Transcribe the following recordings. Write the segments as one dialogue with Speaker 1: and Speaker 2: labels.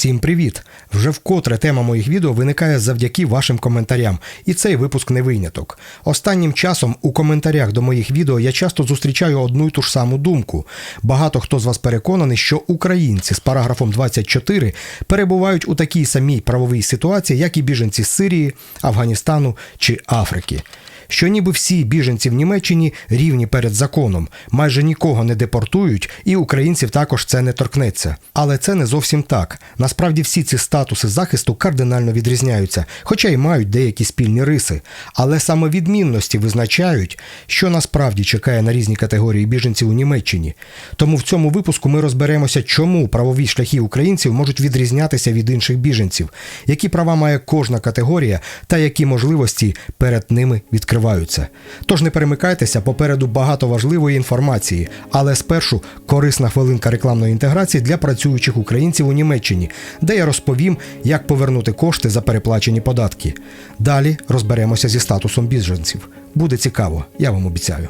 Speaker 1: Всім привіт! Вже вкотре тема моїх відео виникає завдяки вашим коментарям, і цей випуск не виняток. Останнім часом у коментарях до моїх відео я часто зустрічаю одну й ту ж саму думку. Багато хто з вас переконаний, що українці з параграфом 24 перебувають у такій самій правовій ситуації, як і біженці з Сирії, Афганістану чи Африки що ніби всі біженці в Німеччині рівні перед законом, майже нікого не депортують, і українців також це не торкнеться. Але це не зовсім так. Насправді всі ці статуси захисту кардинально відрізняються, хоча й мають деякі спільні риси. Але саме відмінності визначають, що насправді чекає на різні категорії біженців у Німеччині. Тому в цьому випуску ми розберемося, чому правові шляхи українців можуть відрізнятися від інших біженців, які права має кожна категорія та які можливості перед ними відкриваються відкриваються. Тож не перемикайтеся, попереду багато важливої інформації, але спершу корисна хвилинка рекламної інтеграції для працюючих українців у Німеччині, де я розповім, як повернути кошти за переплачені податки. Далі розберемося зі статусом біженців. Буде цікаво, я вам обіцяю.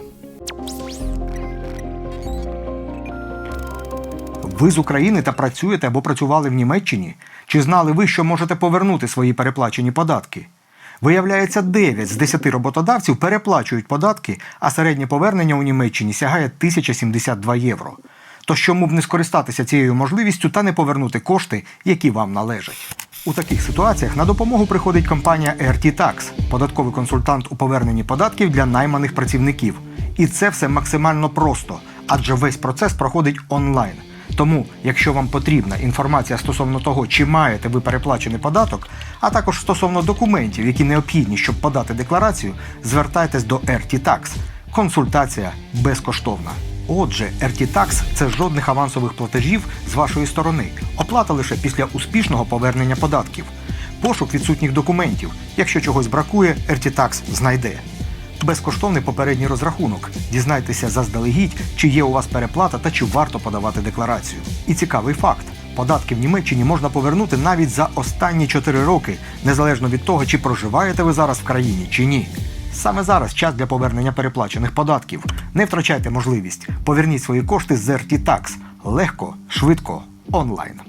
Speaker 2: Ви з України та працюєте або працювали в Німеччині? Чи знали ви, що можете повернути свої переплачені податки? Виявляється, 9 з 10 роботодавців переплачують податки, а середнє повернення у Німеччині сягає 1072 євро. Тож чому б не скористатися цією можливістю та не повернути кошти, які вам належать? У таких ситуаціях на допомогу приходить компанія RT Tax, податковий консультант у поверненні податків для найманих працівників. І це все максимально просто, адже весь процес проходить онлайн. Тому, якщо вам потрібна інформація стосовно того, чи маєте ви переплачений податок, а також стосовно документів, які необхідні, щоб подати декларацію, звертайтесь до RT-Tax. Консультація безкоштовна. Отже, RT-Tax – це жодних авансових платежів з вашої сторони. Оплата лише після успішного повернення податків. Пошук відсутніх документів. Якщо чогось бракує, RT-Tax знайде безкоштовний попередній розрахунок. Дізнайтеся заздалегідь, чи є у вас переплата та чи варто подавати декларацію. І цікавий факт: податки в Німеччині можна повернути навіть за останні 4 роки, незалежно від того, чи проживаєте ви зараз в країні чи ні. Саме зараз час для повернення переплачених податків. Не втрачайте можливість. Поверніть свої кошти з RT Tax. легко, швидко, онлайн.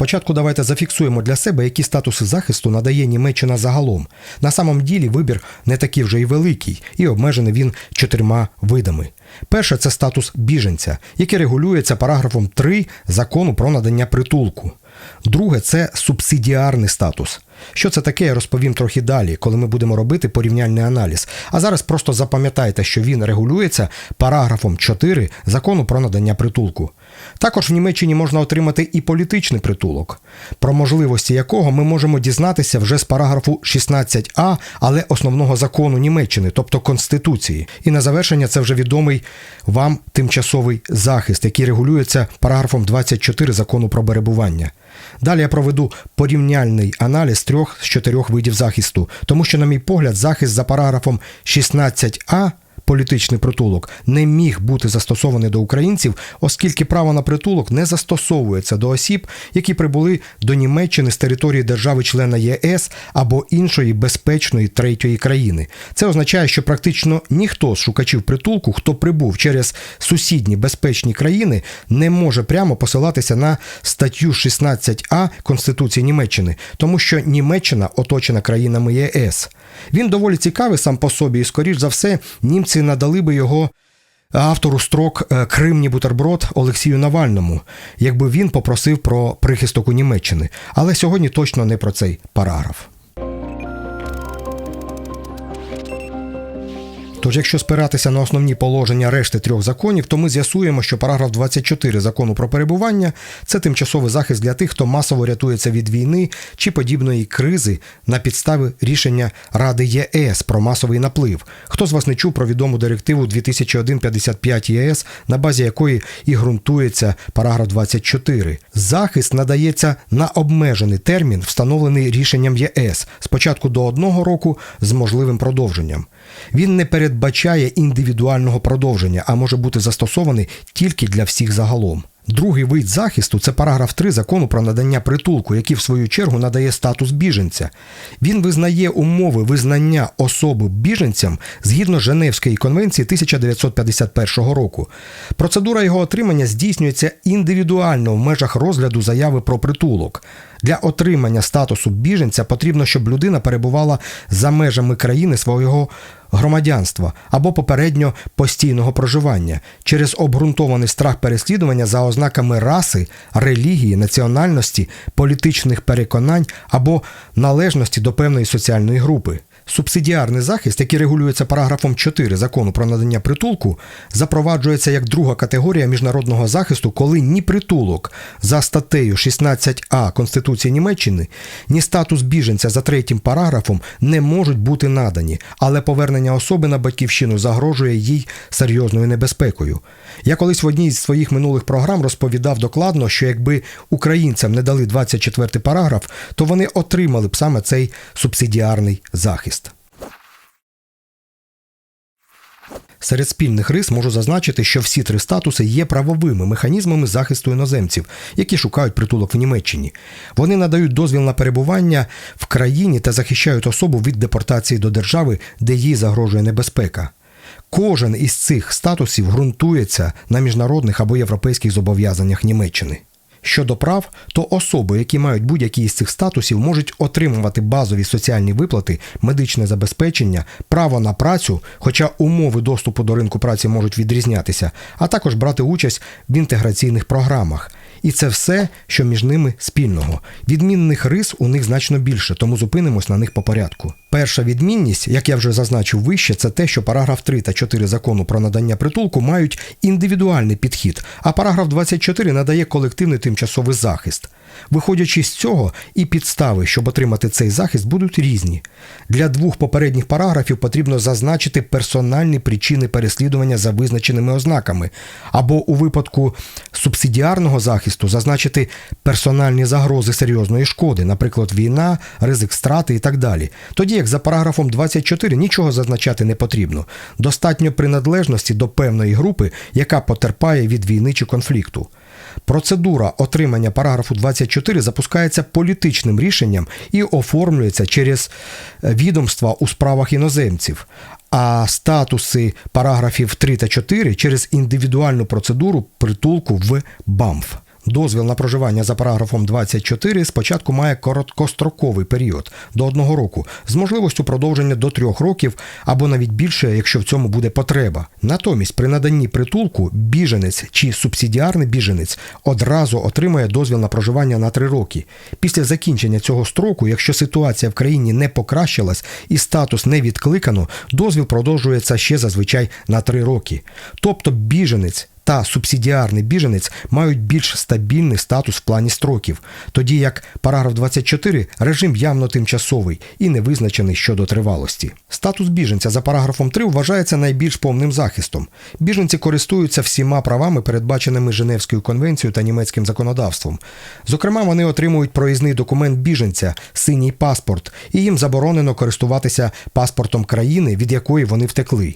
Speaker 1: Спочатку давайте зафіксуємо для себе, які статуси захисту надає Німеччина загалом. На самом ділі вибір не такий вже й великий, і обмежений він чотирма видами. Перше це статус біженця, який регулюється параграфом 3 закону про надання притулку. Друге це субсидіарний статус. Що це таке, я розповім трохи далі, коли ми будемо робити порівняльний аналіз. А зараз просто запам'ятайте, що він регулюється параграфом 4 закону про надання притулку. Також в Німеччині можна отримати і політичний притулок, про можливості якого ми можемо дізнатися вже з параграфу 16а, але основного закону Німеччини, тобто Конституції. І на завершення це вже відомий вам тимчасовий захист, який регулюється параграфом 24 закону про перебування. Далі я проведу порівняльний аналіз трьох з чотирьох видів захисту, тому що, на мій погляд, захист за параграфом 16а політичний притулок не міг бути застосований до українців, оскільки право на притулок не застосовується до осіб, які прибули до Німеччини з території держави-члена ЄС або іншої безпечної третьої країни. Це означає, що практично ніхто з шукачів притулку, хто прибув через сусідні безпечні країни, не може прямо посилатися на статтю 16а Конституції Німеччини, тому що Німеччина оточена країнами ЄС. Він доволі цікавий сам по собі, і, скоріш за все, німці надали би його автору строк е, Кримні бутерброд Олексію Навальному, якби він попросив про прихисток у Німеччини. Але сьогодні точно не про цей параграф. Тож, якщо спиратися на основні положення решти трьох законів, то ми з'ясуємо, що параграф 24 закону про перебування це тимчасовий захист для тих, хто масово рятується від війни чи подібної кризи на підстави рішення Ради ЄС про масовий наплив. Хто з вас не чув про відому директиву 2001-55 ЄС, на базі якої і ґрунтується параграф 24. Захист надається на обмежений термін, встановлений рішенням ЄС спочатку до одного року з можливим продовженням. Він не передбачає індивідуального продовження, а може бути застосований тільки для всіх загалом. Другий вид захисту це параграф 3 закону про надання притулку, який в свою чергу надає статус біженця. Він визнає умови визнання особи біженцям згідно Женевської конвенції 1951 року. Процедура його отримання здійснюється індивідуально в межах розгляду заяви про притулок. Для отримання статусу біженця потрібно, щоб людина перебувала за межами країни свого громадянства або попередньо постійного проживання через обґрунтований страх переслідування за ознаками раси, релігії, національності, політичних переконань або належності до певної соціальної групи. Субсидіарний захист, який регулюється параграфом 4 закону про надання притулку, запроваджується як друга категорія міжнародного захисту, коли ні притулок за статтею 16а Конституції Німеччини, ні статус біженця за третім параграфом не можуть бути надані, але повернення особи на батьківщину загрожує їй серйозною небезпекою. Я колись в одній з своїх минулих програм розповідав докладно, що якби українцям не дали 24 параграф, то вони отримали б саме цей субсидіарний захист. Серед спільних рис можу зазначити, що всі три статуси є правовими механізмами захисту іноземців, які шукають притулок в Німеччині. Вони надають дозвіл на перебування в країні та захищають особу від депортації до держави, де їй загрожує небезпека. Кожен із цих статусів ґрунтується на міжнародних або європейських зобов'язаннях Німеччини. Щодо прав, то особи, які мають будь-які із цих статусів, можуть отримувати базові соціальні виплати, медичне забезпечення, право на працю, хоча умови доступу до ринку праці можуть відрізнятися, а також брати участь в інтеграційних програмах. І це все, що між ними спільного. Відмінних рис у них значно більше, тому зупинимось на них по порядку. Перша відмінність, як я вже зазначив вище, це те, що параграф 3 та 4 закону про надання притулку мають індивідуальний підхід, а параграф 24 надає колективний тимчасовий захист. Виходячи з цього, і підстави, щоб отримати цей захист, будуть різні. Для двох попередніх параграфів потрібно зазначити персональні причини переслідування за визначеними ознаками, або у випадку субсидіарного захисту зазначити персональні загрози серйозної шкоди, наприклад, війна, ризик страти і так далі. Тоді як за параграфом 24 нічого зазначати не потрібно. Достатньо приналежності до певної групи, яка потерпає від війни чи конфлікту. Процедура отримання параграфу 24 запускається політичним рішенням і оформлюється через е, відомства у справах іноземців. А статуси параграфів 3 та 4 через індивідуальну процедуру притулку в БАМФ. Дозвіл на проживання за параграфом 24 спочатку має короткостроковий період до одного року з можливістю продовження до трьох років або навіть більше, якщо в цьому буде потреба. Натомість, при наданні притулку біженець чи субсидіарний біженець одразу отримує дозвіл на проживання на три роки. Після закінчення цього строку, якщо ситуація в країні не покращилась і статус не відкликано, дозвіл продовжується ще зазвичай на три роки. Тобто біженець та субсидіарний біженець мають більш стабільний статус в плані строків, тоді як параграф 24 режим явно тимчасовий і не визначений щодо тривалості. Статус біженця за параграфом 3 вважається найбільш повним захистом. Біженці користуються всіма правами, передбаченими Женевською конвенцією та німецьким законодавством. Зокрема, вони отримують проїзний документ біженця, синій паспорт, і їм заборонено користуватися паспортом країни, від якої вони втекли.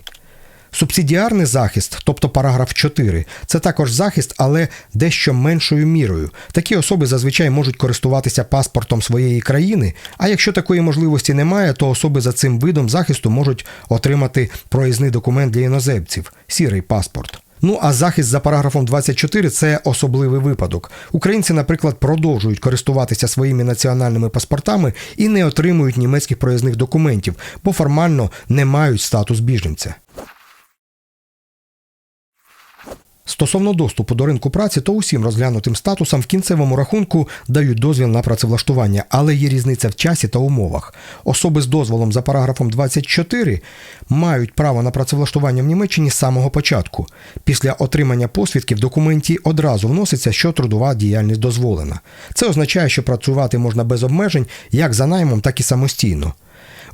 Speaker 1: Субсидіарний захист, тобто параграф 4, це також захист, але дещо меншою мірою. Такі особи зазвичай можуть користуватися паспортом своєї країни, а якщо такої можливості немає, то особи за цим видом захисту можуть отримати проїзний документ для іноземців сірий паспорт. Ну а захист за параграфом 24 це особливий випадок. Українці, наприклад, продовжують користуватися своїми національними паспортами і не отримують німецьких проїзних документів, бо формально не мають статус біженця. Стосовно доступу до ринку праці, то усім розглянутим статусам в кінцевому рахунку дають дозвіл на працевлаштування, але є різниця в часі та умовах. Особи з дозволом за параграфом 24 мають право на працевлаштування в Німеччині з самого початку. Після отримання посвідки в документі одразу вноситься, що трудова діяльність дозволена. Це означає, що працювати можна без обмежень як за наймом, так і самостійно.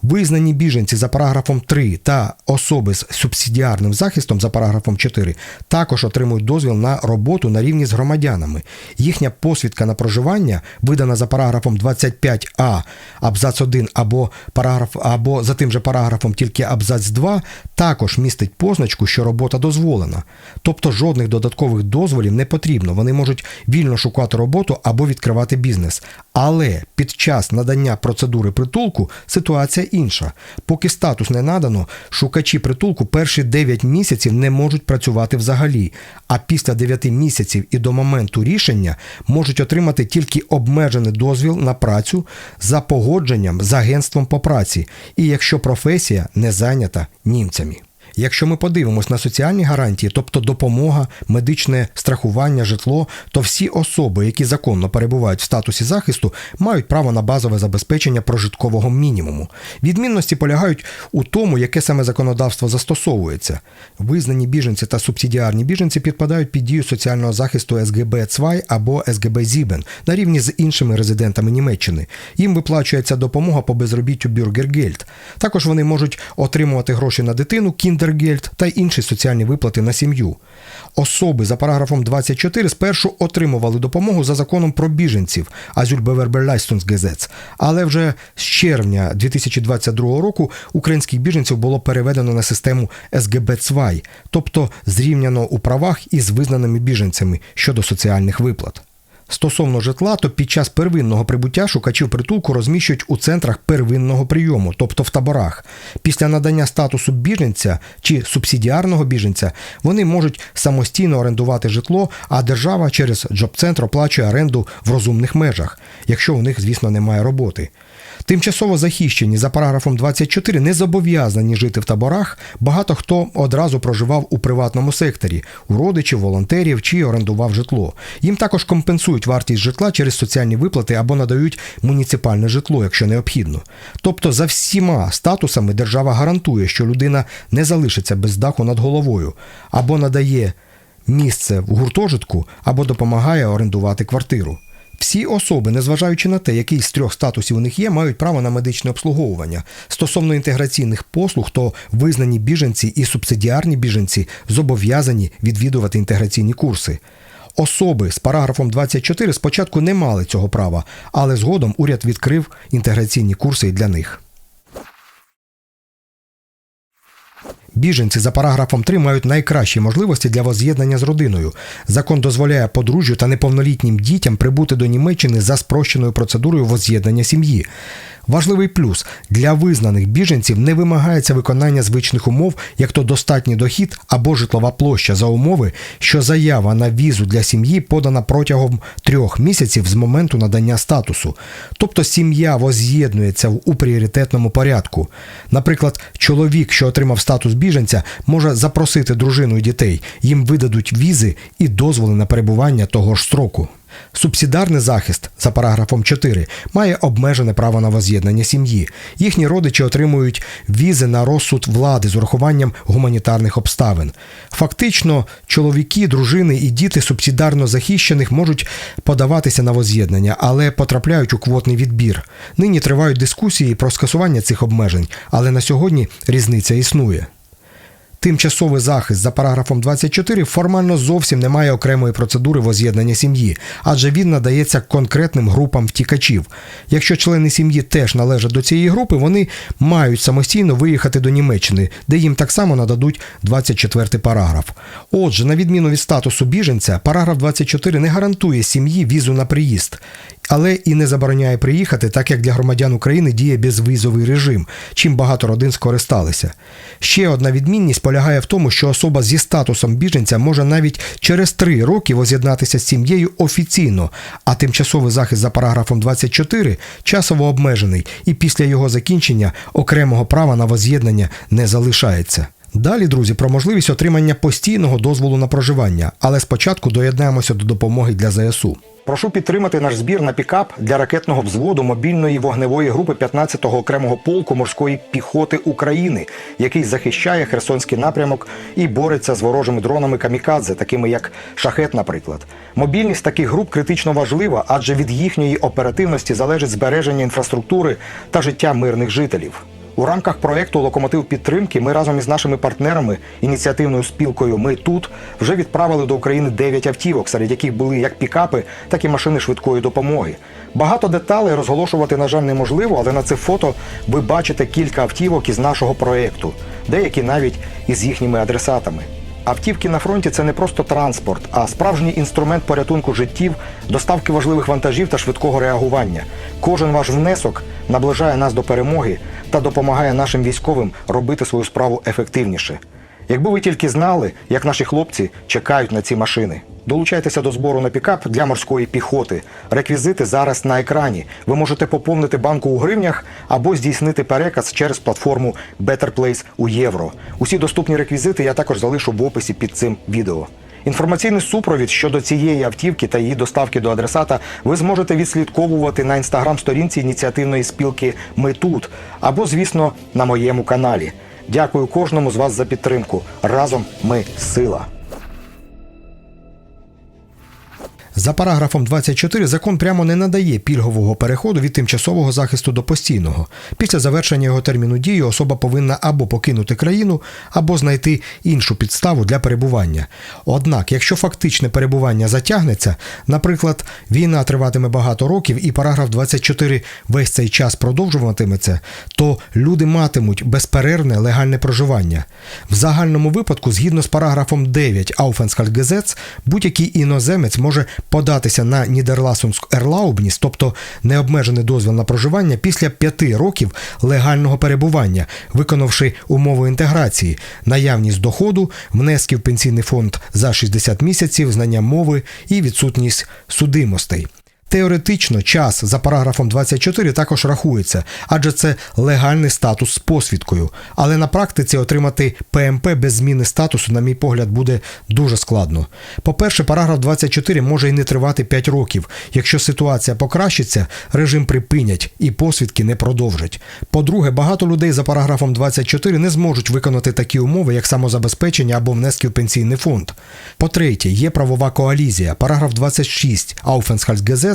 Speaker 1: Визнані біженці за параграфом 3 та особи з субсидіарним захистом за параграфом 4 також отримують дозвіл на роботу на рівні з громадянами. Їхня посвідка на проживання, видана за параграфом 25а, абзац 1 або параграф, або за тим же параграфом тільки абзац 2, також містить позначку, що робота дозволена. Тобто жодних додаткових дозволів не потрібно. Вони можуть вільно шукати роботу або відкривати бізнес. Але під час надання процедури притулку ситуація інша. Поки статус не надано, шукачі притулку перші 9 місяців не можуть працювати взагалі. А після 9 місяців і до моменту рішення можуть отримати тільки обмежений дозвіл на працю за погодженням з агентством по праці, і якщо професія не зайнята німцями. Якщо ми подивимось на соціальні гарантії, тобто допомога, медичне страхування, житло, то всі особи, які законно перебувають в статусі захисту, мають право на базове забезпечення прожиткового мінімуму. Відмінності полягають у тому, яке саме законодавство застосовується. Визнані біженці та субсидіарні біженці підпадають під дію соціального захисту СГБ Цвай або СГБ Зібен на рівні з іншими резидентами Німеччини. Їм виплачується допомога по безробіттю Бюргергельд. Також вони можуть отримувати гроші на дитину, кіндергельд та інші соціальні виплати на сім'ю. Особи за параграфом 24 спершу отримували допомогу за законом про біженців Азюльбеверберлайстунсгезец, але вже з червня 2022 року українських біженців було переведено на систему СГБ Цвай, тобто зрівняно у правах із визнаними біженцями щодо соціальних виплат. Стосовно житла, то під час первинного прибуття шукачів притулку розміщують у центрах первинного прийому, тобто в таборах. Після надання статусу біженця чи субсидіарного біженця вони можуть самостійно орендувати житло, а держава через джоб-центр оплачує оренду в розумних межах, якщо у них, звісно, немає роботи. Тимчасово захищені за параграфом 24 не зобов'язані жити в таборах. Багато хто одразу проживав у приватному секторі, у родичів, волонтерів чи орендував житло. Їм також компенсують вартість житла через соціальні виплати або надають муніципальне житло, якщо необхідно. Тобто, за всіма статусами держава гарантує, що людина не залишиться без даху над головою або надає місце в гуртожитку, або допомагає орендувати квартиру. Всі особи, незважаючи на те, який з трьох статусів у них є, мають право на медичне обслуговування. Стосовно інтеграційних послуг, то визнані біженці і субсидіарні біженці зобов'язані відвідувати інтеграційні курси. Особи з параграфом 24 спочатку не мали цього права, але згодом уряд відкрив інтеграційні курси і для них. Біженці за параграфом 3 мають найкращі можливості для воз'єднання з родиною. Закон дозволяє подружжю та неповнолітнім дітям прибути до Німеччини за спрощеною процедурою воз'єднання сім'ї. Важливий плюс для визнаних біженців не вимагається виконання звичних умов, як то достатній дохід або житлова площа за умови, що заява на візу для сім'ї подана протягом трьох місяців з моменту надання статусу. Тобто сім'я воз'єднується у пріоритетному порядку. Наприклад, чоловік, що отримав статус біженця, може запросити дружину і дітей. Їм видадуть візи і дозволи на перебування того ж строку. Субсидарний захист за параграфом 4 має обмежене право на воз'єднання сім'ї. Їхні родичі отримують візи на розсуд влади з урахуванням гуманітарних обставин. Фактично, чоловіки, дружини і діти субсидарно захищених можуть подаватися на воз'єднання, але потрапляють у квотний відбір. Нині тривають дискусії про скасування цих обмежень, але на сьогодні різниця існує. Тимчасовий захист за параграфом 24 формально зовсім не має окремої процедури воз'єднання сім'ї, адже він надається конкретним групам втікачів. Якщо члени сім'ї теж належать до цієї групи, вони мають самостійно виїхати до Німеччини, де їм так само нададуть 24 параграф. Отже, на відміну від статусу біженця, параграф 24 не гарантує сім'ї візу на приїзд. Але і не забороняє приїхати, так як для громадян України діє безвізовий режим, чим багато родин скористалися. Ще одна відмінність полягає в тому, що особа зі статусом біженця може навіть через три роки воз'єднатися з сім'єю офіційно, а тимчасовий захист за параграфом 24 часово обмежений, і після його закінчення окремого права на воз'єднання не залишається. Далі, друзі, про можливість отримання постійного дозволу на проживання, але спочатку доєднаємося до допомоги для ЗСУ. Прошу підтримати наш збір на пікап для ракетного взводу мобільної вогневої групи 15-го окремого полку морської піхоти України, який захищає Херсонський напрямок і бореться з ворожими дронами камікадзе, такими як шахет, наприклад. Мобільність таких груп критично важлива, адже від їхньої оперативності залежить збереження інфраструктури та життя мирних жителів.
Speaker 2: У рамках проекту Локомотив підтримки ми разом із нашими партнерами, ініціативною спілкою Ми тут вже відправили до України 9 автівок, серед яких були як пікапи, так і машини швидкої допомоги. Багато деталей розголошувати, на жаль, неможливо, але на це фото ви бачите кілька автівок із нашого проекту, деякі навіть із їхніми адресатами. Автівки на фронті це не просто транспорт, а справжній інструмент порятунку життів, доставки важливих вантажів та швидкого реагування. Кожен ваш внесок наближає нас до перемоги та допомагає нашим військовим робити свою справу ефективніше. Якби ви тільки знали, як наші хлопці чекають на ці машини. Долучайтеся до збору на пікап для морської піхоти. Реквізити зараз на екрані. Ви можете поповнити банку у гривнях або здійснити переказ через платформу Better Place у євро. Усі доступні реквізити я також залишу в описі під цим відео. Інформаційний супровід щодо цієї автівки та її доставки до адресата ви зможете відслідковувати на інстаграм-сторінці ініціативної спілки Ми тут або, звісно, на моєму каналі. Дякую кожному з вас за підтримку. Разом ми сила.
Speaker 1: За параграфом 24 закон прямо не надає пільгового переходу від тимчасового захисту до постійного. Після завершення його терміну дії особа повинна або покинути країну, або знайти іншу підставу для перебування. Однак, якщо фактичне перебування затягнеться, наприклад, війна триватиме багато років і параграф 24 весь цей час продовжуватиметься, то люди матимуть безперервне легальне проживання. В загальному випадку, згідно з параграфом 9 Aufenthaltsgesetz, будь-який іноземець може податися на Нідерласунську Ерлаубніс, тобто необмежений дозвіл на проживання після п'яти років легального перебування, виконавши умови інтеграції, наявність доходу, внесків пенсійний фонд за 60 місяців, знання мови і відсутність судимостей. Теоретично час за параграфом 24 також рахується, адже це легальний статус з посвідкою. Але на практиці отримати ПМП без зміни статусу, на мій погляд, буде дуже складно. По-перше, параграф 24 може і не тривати 5 років. Якщо ситуація покращиться, режим припинять і посвідки не продовжать. По-друге, багато людей за параграфом 24 не зможуть виконати такі умови, як самозабезпечення або внески в пенсійний фонд. По-третє, є правова коалізія. Параграф 26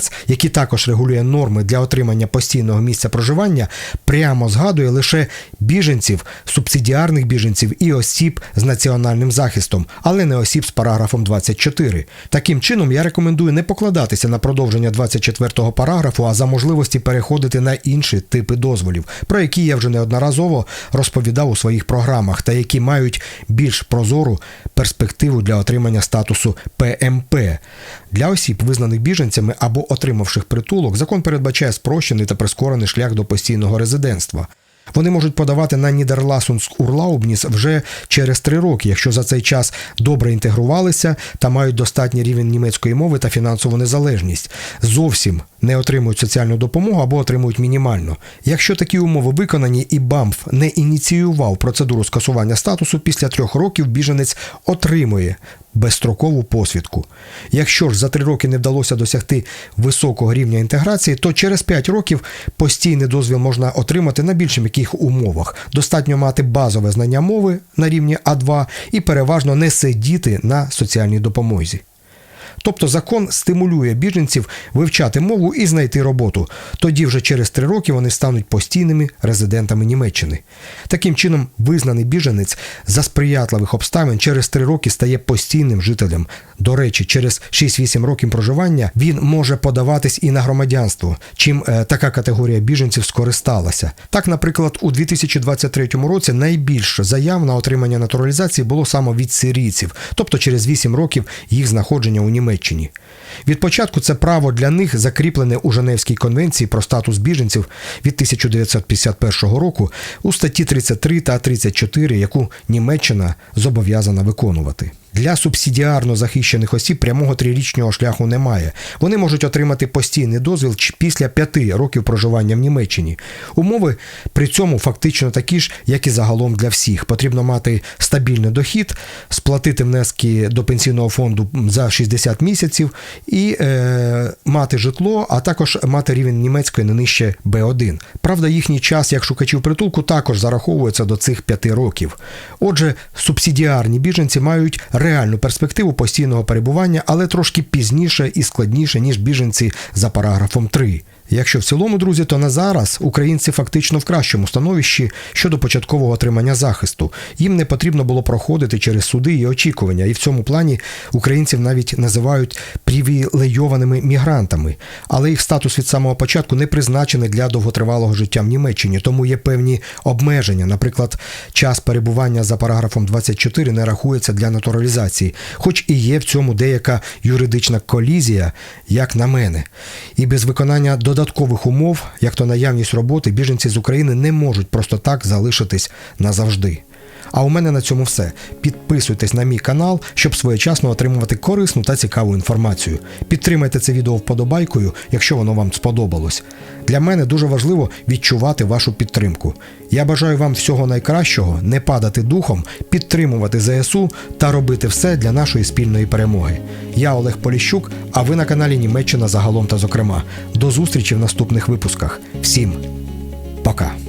Speaker 1: Aufenthaltsgesetz який також регулює норми для отримання постійного місця проживання, прямо згадує лише біженців, субсидіарних біженців і осіб з національним захистом, але не осіб з параграфом 24. Таким чином, я рекомендую не покладатися на продовження 24-го параграфу, а за можливості переходити на інші типи дозволів, про які я вже неодноразово розповідав у своїх програмах, та які мають більш прозору перспективу для отримання статусу ПМП. Для осіб, визнаних біженцями або отримавших притулок, закон передбачає спрощений та прискорений шлях до постійного резидентства. Вони можуть подавати на Нідерласунськ Урлаубніс вже через три роки, якщо за цей час добре інтегрувалися та мають достатній рівень німецької мови та фінансову незалежність. Зовсім не отримують соціальну допомогу або отримують мінімально. Якщо такі умови виконані і БАМФ не ініціював процедуру скасування статусу, після трьох років біженець отримує безстрокову посвідку. Якщо ж за три роки не вдалося досягти високого рівня інтеграції, то через 5 років постійний дозвіл можна отримати на більш м'яких умовах. Достатньо мати базове знання мови на рівні А2 і переважно не сидіти на соціальній допомозі. Тобто закон стимулює біженців вивчати мову і знайти роботу. Тоді вже через три роки вони стануть постійними резидентами Німеччини. Таким чином, визнаний біженець за сприятливих обставин через три роки стає постійним жителем. До речі, через 6-8 років проживання він може подаватись і на громадянство, чим е, така категорія біженців скористалася. Так, наприклад, у 2023 році найбільше заяв на отримання натуралізації було саме від сирійців, тобто через 8 років їх знаходження у Німеччині. Німеччині. Від початку це право для них закріплене у Женевській конвенції про статус біженців від 1951 року у статті 33 та 34, яку Німеччина зобов'язана виконувати. Для субсидіарно захищених осіб прямого трирічного шляху немає. Вони можуть отримати постійний дозвіл після п'яти років проживання в Німеччині. Умови при цьому фактично такі ж, як і загалом для всіх. Потрібно мати стабільний дохід, сплатити внески до пенсійного фонду за 60 місяців і е, мати житло, а також мати рівень німецької не нижче Б1. Правда, їхній час як шукачів притулку також зараховується до цих п'яти років. Отже, субсидіарні біженці мають реальну перспективу постійного перебування, але трошки пізніше і складніше, ніж біженці за параграфом 3. Якщо в цілому, друзі, то на зараз українці фактично в кращому становищі щодо початкового отримання захисту. Їм не потрібно було проходити через суди і очікування, і в цьому плані українців навіть називають привілейованими мігрантами. Але їх статус від самого початку не призначений для довготривалого життя в Німеччині, тому є певні обмеження. Наприклад, час перебування за параграфом 24 не рахується для натуралізації, хоч і є в цьому деяка юридична колізія, як на мене. І без виконання додаткових умов, як то наявність роботи, біженці з України не можуть просто так залишитись назавжди. А у мене на цьому все. Підписуйтесь на мій канал, щоб своєчасно отримувати корисну та цікаву інформацію. Підтримайте це відео вподобайкою, якщо воно вам сподобалось. Для мене дуже важливо відчувати вашу підтримку. Я бажаю вам всього найкращого, не падати духом, підтримувати ЗСУ та робити все для нашої спільної перемоги. Я Олег Поліщук, а ви на каналі Німеччина загалом та зокрема. До зустрічі в наступних випусках. Всім пока!